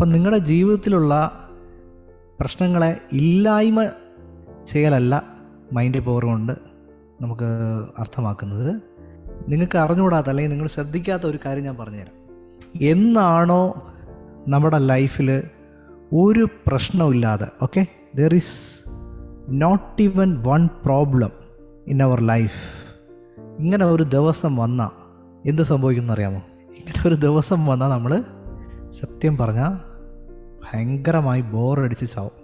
അപ്പം നിങ്ങളുടെ ജീവിതത്തിലുള്ള പ്രശ്നങ്ങളെ ഇല്ലായ്മ ചെയ്യലല്ല മൈൻഡ് പവർ കൊണ്ട് നമുക്ക് അർത്ഥമാക്കുന്നത്. നിങ്ങൾക്ക് അറിഞ്ഞുകൂടാത്ത അല്ലെങ്കിൽ നിങ്ങൾ ശ്രദ്ധിക്കാത്ത ഒരു കാര്യം ഞാൻ പറഞ്ഞുതരാം. എന്നാണോ നമ്മുടെ ലൈഫിൽ ഒരു പ്രശ്നമില്ലാതെ okay there is not even one problem in our life ഇങ്ങനെ ഒരു ദിവസം വന്നാൽ എന്ത് സംഭവിക്കുമെന്ന് അറിയാമോ? ഇങ്ങനെ ഒരു ദിവസം വന്നാൽ നമ്മൾ സത്യം പറഞ്ഞാൽ ഭയങ്കരമായി ബോറടിച്ച് ചാവും.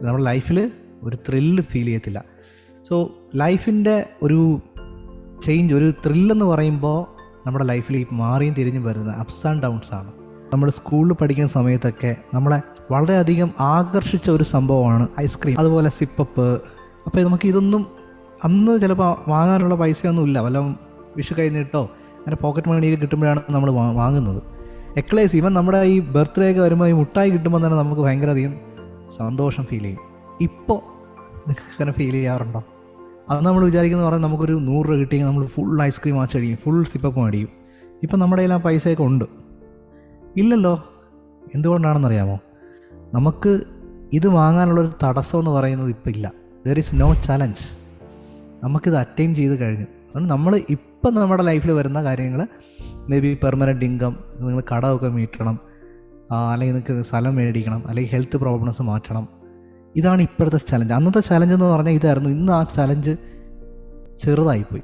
നമ്മുടെ ലൈഫിൽ ഒരു ത്രില്ല് ഫീൽ ചെയ്യത്തില്ല. സോ ലൈഫിന്റെ ഒരു ചേഞ്ച് ഒരു ത്രില്ലെന്ന് പറയുമ്പോൾ നമ്മുടെ ലൈഫിൽ ഈ മാറിയും തിരിഞ്ഞും വരുന്ന അപ്സ് ആൻഡ് ഡൗൺസ് ആണ്. നമ്മൾ സ്കൂളിൽ പഠിക്കുന്ന സമയത്തൊക്കെ നമ്മളെ വളരെയധികം ആകർഷിച്ച ഒരു സംഭവമാണ് ഐസ്ക്രീം അതുപോലെ സിപ്പപ്പ് അപ്പോൾ നമുക്ക് ഇതൊന്നും അന്ന് ചിലപ്പോൾ വാങ്ങാനുള്ള പൈസയൊന്നും ഇല്ല വല്ല വിഷു കഴിഞ്ഞിട്ടോ അങ്ങനെ പോക്കറ്റ് മണിയൊക്കെ കിട്ടുമ്പോഴാണ് നമ്മൾ വാങ്ങുന്നത്. എക്ലേസ് ഇവൻ നമ്മുടെ ഈ ബർത്ത്ഡേ ഒക്കെ വരുമ്പോൾ ഈ മുട്ടായി കിട്ടുമ്പോൾ തന്നെ നമുക്ക് ഭയങ്കര അധികം സന്തോഷം ഫീൽ ചെയ്യും. ഇപ്പോൾ അങ്ങനെ ഫീൽ ചെയ്യാറുണ്ടോ? അത് നമ്മൾ വിചാരിക്കുന്നത് പറഞ്ഞാൽ നമുക്കൊരു നൂറ് രൂപ കിട്ടിയെങ്കിൽ നമ്മൾ ഫുൾ ഐസ്ക്രീം വാച്ചടിക്കും ഫുൾ സിപ്പപ്പ് മേടിക്കും. ഇപ്പം നമ്മുടെ കയ്യിൽ ആ പൈസയൊക്കെ ഉണ്ട്. ഇല്ലല്ലോ. എന്തുകൊണ്ടാണെന്നറിയാമോ? നമുക്ക് ഇത് വാങ്ങാനുള്ളൊരു തടസ്സം എന്ന് പറയുന്നത് ഇപ്പം ഇല്ല. ദർ ഈസ് നോ ചലഞ്ച് നമുക്കിത് അറ്റൈൻ ചെയ്ത് കഴിഞ്ഞു. അതുകൊണ്ട് നമ്മൾ ഇപ്പം നമ്മുടെ ലൈഫിൽ വരുന്ന കാര്യങ്ങൾ മേ ബി പെർമനന്റ് ഇൻകം നിങ്ങൾ കടമൊക്കെ മീട്ടണം അല്ലെങ്കിൽ നിങ്ങൾക്ക് സ്ഥലം മേടിക്കണം. അല്ലെങ്കിൽ ഹെൽത്ത് പ്രോബ്ലംസ് മാറ്റണം. ഇതാണ് ഇപ്പോഴത്തെ ചലഞ്ച് അന്നത്തെ ചലഞ്ച് എന്ന് പറഞ്ഞാൽ ഇതായിരുന്നു. ഇന്ന് ആ ചലഞ്ച് ചെറുതായിപ്പോയി.